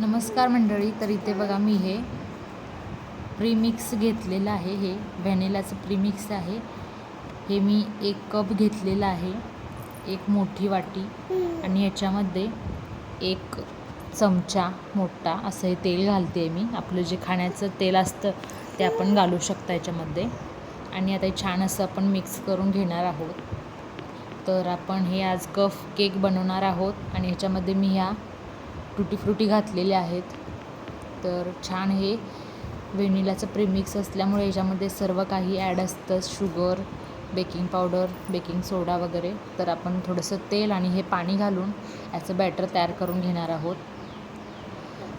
नमस्कार मंडळी तर इथे बघा मी हे प्रीमिक्स घेतलेलं आहे. हे व्हॅनिलाचं प्रीमिक्स आहे. हे मी एक कप घेतलेलं आहे. एक मोठी वाटी आणि याच्यामध्ये एक चमचा मोठा असं हे तेल घालते मी. आपलं जे खाण्याचं तेल असतं ते आपण घालू शकता याच्यामध्ये. आणि आता छान असं आपण मिक्स करून घेणार आहोत. तर आपण हे आज कफ केक बनवणार आहोत आणि ह्याच्यामध्ये मी ह्या टुटी फ्रुटी घातलेले आहेत. तर छान हे व्हेनिलाचं प्रीमिक्स असल्यामुळे याच्यामध्ये सर्व काही ॲड असतं. Sugar baking powder baking soda वगैरे. तर आपण थोडंसं तेल आणि हे पाणी घालून याचं बॅटर तयार करून घेणार आहोत.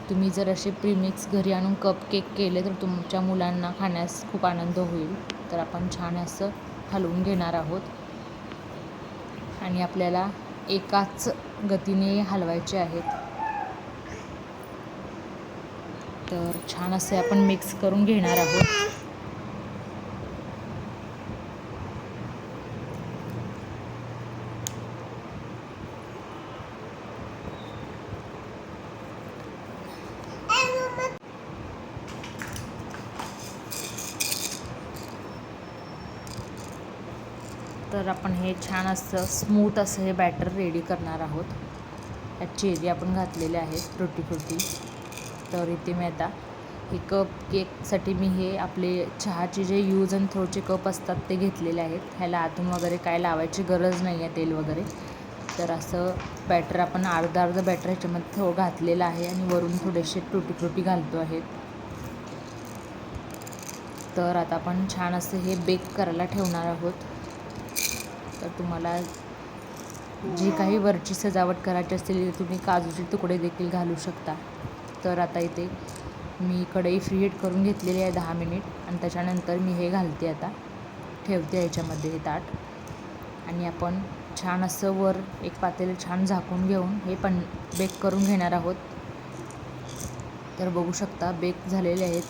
तुम्ही जर असे प्रीमिक्स घरी आणून कप केक केले तर तुमच्या मुलांना खाण्यास खूप आनंद होईल. तर आपण छान असं हलवून घेणार आहोत. आणि आपल्याला एकाच गतीने हलवायचे आहेत. तर छान असे आपण मिक्स करून घेणार आहोत. तर आपण हे छान असं स्मूथ असं हे बॅटर रेडी करणार आहोत. यात चेरी आपण घातलेले आहेत फ्रुटी फ्रुटी तर इथे मी आता. हे कप केकसाठी मी हे आपले चहाचे जे यूज अँड थ्रोचे कप असतात ते घेतलेले आहेत. ह्याला आतून वगैरे काय लावायची गरज नाही आहे तेल वगैरे. तर असं बॅटर आपण अर्धा अर्धा बॅटर ह्याच्यामध्ये थो घातलेलं आहे आणि वरून थोडेसे तुटी तुटी घालतो आहेत तर आता आपण छान असं हे बेक करायला ठेवणार आहोत. तर तुम्हाला जी काही वरची सजावट करायची असतील तुम्ही काजूचे तुकडे देखील घालू शकता. तर आता इथे मी कढई फ्री हीट करून घेतलेली आहे दहा मिनिट. आणि त्याच्यानंतर मी हे घालते आता. ठेवते याच्यामध्ये हे ताट. आणि आपण छान असं वर एक पातेलं छान झाकून घेऊन हे पण बेक करून घेणार आहोत. तर बघू शकता बेक झालेले आहेत.